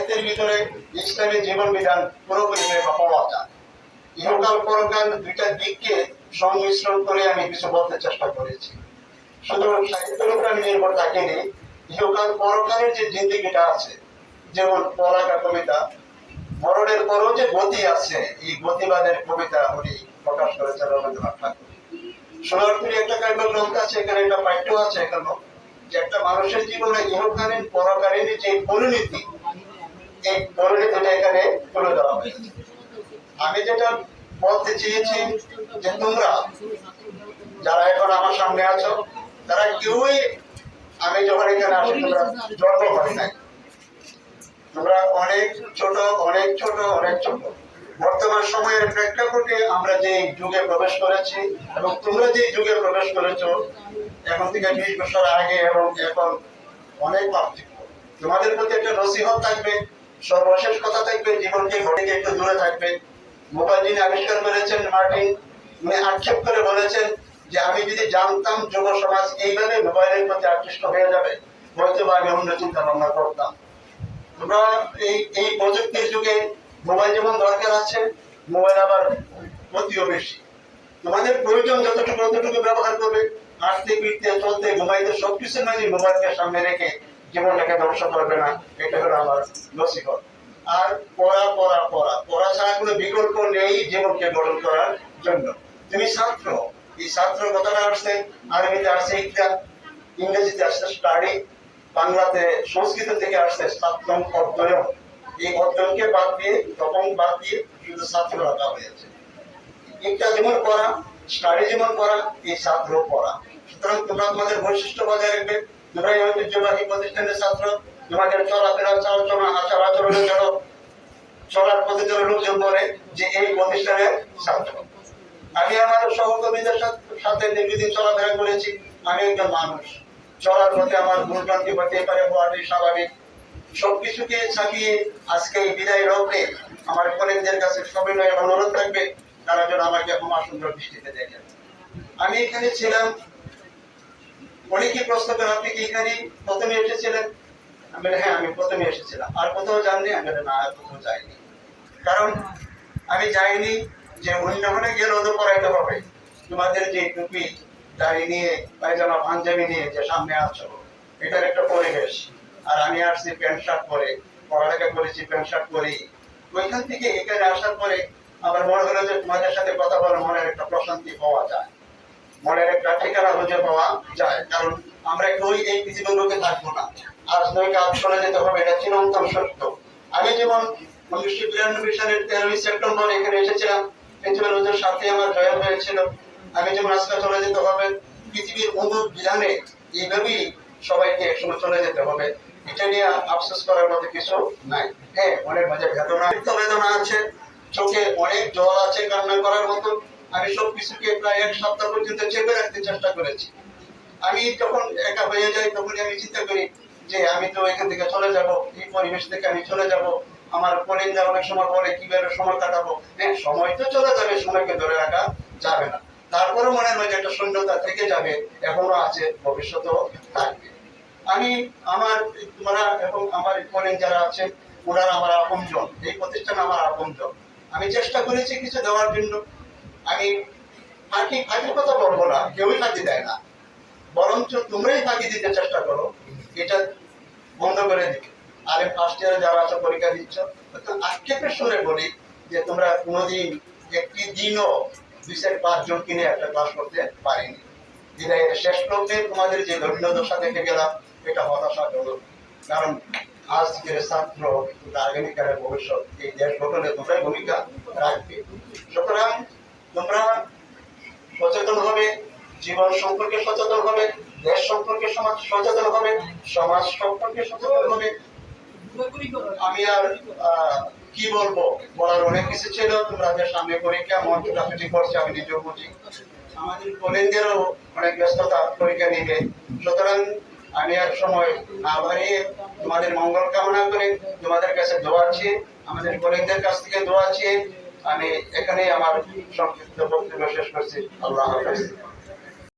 সাহিত্যের ভিতরে ইসলামী জীবন বিধান পুরোপুরি ইহকাল পরকাল দুইটা দিককে সংমিশ্রণ করে আমি কিছু বলতে চেষ্টা করেছি। সাহিত্যের উপর আমি নির্ভর থাকিনি। ইহকাল পরকালের যে জিন্দিগিটা আছে, যেমন পলাকা কবিতা, মরণের পরও যে গতি আছে, এই গতিবাদের কবিতা উনি প্রকাশ করেছেন রবীন্দ্রনাথ ঠাকুর। সোনারপুরি একটা আছে, এখানে একটা পাঠ্য আছে, এখানে যে একটা মানুষের জীবনে ইহকালীন, পরকালীন যে পরিণতি আমি যেটা বলতে চেয়েছি যে তোমরা যারা এখন আমার সামনে আছো, তারা কেউই আমি যখন এখানে আসি, তোমরা জন্ম হয় নাই। তোমরা অনেক ছোট অনেক ছোট অনেক ছোট। বর্তমান সময়ের প্রেক্ষাপটে আমরা যে যুগে প্রবেশ করেছি এবং তোমরা যে যুগে প্রবেশ করেছ, এখন থেকে বিশ বছর আগে এবং এখন অনেক পার্থক্য। তোমাদের প্রতি একটা নসিহত থাকবে সর্বশেষ কথা থাকবে জীবনকে ঘটে একটু দূরে থাকবে। মোবাইল যিনি আবিষ্কার করেছেন মার্টিন, উনি আক্ষেপ করে বলেছেন যে আমি যদি জানতাম যুব সমাজ এইভাবে মোবাইলের প্রতি আকৃষ্ট হয়ে যাবে হয়তো বা আমি অন্য চিন্তা ভাবনা করতাম। তোমরা এই এই প্রযুক্তির যুগে মোবাইল যেমন দরকার আছে, মোবাইল আবার ক্ষতিও বেশি। তোমাদের প্রয়োজন যতটুকু ততটুকু ব্যবহার করবে হাঁটতে ফিরতে, চলতে, ঘুমাইতে সবকিছুর মাঝে মোবাইলকে সামনে রেখে জীবনটাকে ধ্বংস করবে না, এটা হলো আমার নসিহত। আর পড়া পড়া পড়া। পড়া ছাড়া কোনো বিকল্প নেই জীবনকে গঠন করার জন্য। তুমি ছাত্র। এই ছাত্র কথাটা আসছে? আরবিতে আসছে ইকরা, ইংরেজিতে আসছে স্টাডি, বাংলাতে সংস্কৃত থেকে আসছে সপ্তম অধ্যয়ন। এই অধ্যয়নকে বাদ দিয়ে, তখন বাদ দিয়ে কিন্তু ছাত্র রাখা হয়েছে। একটা যেমন পড়া, স্টাডি যেমন পড়া, এই ছাত্র পড়া। সুতরাং তোমরা তোমাদের বৈশিষ্ট্য বজায় রাখবে। চলার আমার স্বাভাবিক। সবকিছুকে ছাপিয়ে আজকে এই বিদায় লগ্নে আমার কলেজদের কাছে সবিনয় অনুরোধ থাকবে, তারা যেন আমাকে সুন্দর দৃষ্টিতে দেখেন। আমি এখানে ছিলাম অনেকেই প্রশ্ন করেন, আপনি কি এখানে প্রথমে এসেছিলেন? আমি হ্যাঁ আমি প্রথমে এসেছিলাম। আর কোথাও যাননি? আমি না, আর কোথাও যাইনি। কারণ আমি যাইনি যে অন্য হলে গেলে ওদের পড়াইতে হবে। তোমাদের যে টুপি, দাড়ি নিয়ে, পায়জামা, পাঞ্জাবি নিয়ে যে সামনে আছো, এটার একটা পরিবেশ। আর আমি আসছি প্যান্ট শার্ট পরে, পড়ালেখা করেছি, প্যান্ট শার্ট পরেই ওইখান থেকে এখানে আসার পরে আমার মনে হলো যে তোমাদের সাথে কথা বলে মনের একটা প্রশান্তি পাওয়া যায়। মনের একটা ঠিকানা খুঁজে পাওয়া যায়। কারণ আমরা কেউই এই পৃথিবীর লোকে থাকব না। আজ নয় কাজ চলে যেতে হবে, এটা চিরন্তন সত্য। আমি যেমন উনিশশো বিরানব্বই সালের তেরোই সেপ্টেম্বর এখানে এসেছিলাম, পৃথিবীর ওদের সাথে আমার জয় হয়েছিল। আমি যেমন আজকে চলে যেতে হবে, পৃথিবীর অনুর বিধানে এইভাবেই সবাইকে একসময় চলে যেতে হবে। এটা নিয়ে আফসোস করার মতো কিছু নাই। হ্যাঁ মনের মাঝে বেদনা বেদনা আছে, চোখে অনেক জল আছে কান্না করার মতো। আমি সব কিছুকে প্রায় এক সপ্তাহ পর্যন্ত চেপে রাখতে চেষ্টা করেছি। আমি যখন একা হয়ে যাই তখন আমি চিন্তা করি যে আমি তো এখান থেকে চলে যাব, এই পরিবেশ থেকে আমি চলে যাব। আমার কলিন্দা অনেক সময় বলে, কীভাবে সময় কাটাবো? হ্যাঁ সময় তো চলে যাবে, সময়কে ধরে রাখা যাবে না। তারপরে মনের মধ্যে একটা শূন্যতা থেকে যাবে এখনও আছে, ভবিষ্যতেও থাকবে। আমি আমার তোমরা এবং আমার কলিন যারা আছেন, ওনারা আমার আপনজন। এই প্রতিষ্ঠান আমার আপনজন। আমি চেষ্টা করেছি কিছু দেওয়ার জন্য। আমি ফাঁকি ফাঁকির কথা বলব না, কেউই ফাঁকি দেয় না। বরঞ্চ তোমরাই ফাঁকি দিতে চেষ্টা করো, এটা বন্ধ করে দিবে আরে ফার্স্ট ইয়ারে যারা আছে, পরীক্ষা দিচ্ছ, তো আক্ষেপের সুরে বলি যে তোমরা কোনোদিন একটি দিনও দুই চার পাঁচজন কিনে একটা ক্লাস করতে পারিনি। এর শেষ লগ্নে তোমাদের যে দৈন্য দশা দেখে গেলাম, এটা হতাশাজনক। কারণ আজকের ছাত্র আগামীকালের ভবিষ্যৎ, এই দেশ গঠনে তোমরাই ভূমিকা রাখবে। সুতরাং তোমরা সচেতন হবে জীবন সম্পর্কে সচেতন হবে দেশ সম্পর্কে সমাজ সচেতন হবে সমাজ সম্পর্কে সচেতন হবে আমি আর কি বলব? বলার অনেক কিছু ছিল। তোমাদের সামনে পরীক্ষা করছে, আমি নিজেও বুঝি। আমাদের অনেক ব্যস্ততা পরীক্ষা নিবে। সুতরাং আমি এক সময় না বাড়িয়ে তোমাদের মঙ্গল কামনা করে তোমাদের কাছে দোয়া চেয়ে, আমাদের কলেজদের কাছ থেকে দোয়া চেয়ে আমি এখানেই আমার সংক্ষিপ্ত বক্তব্য শেষ করছি। আল্লাহ হাফেজ।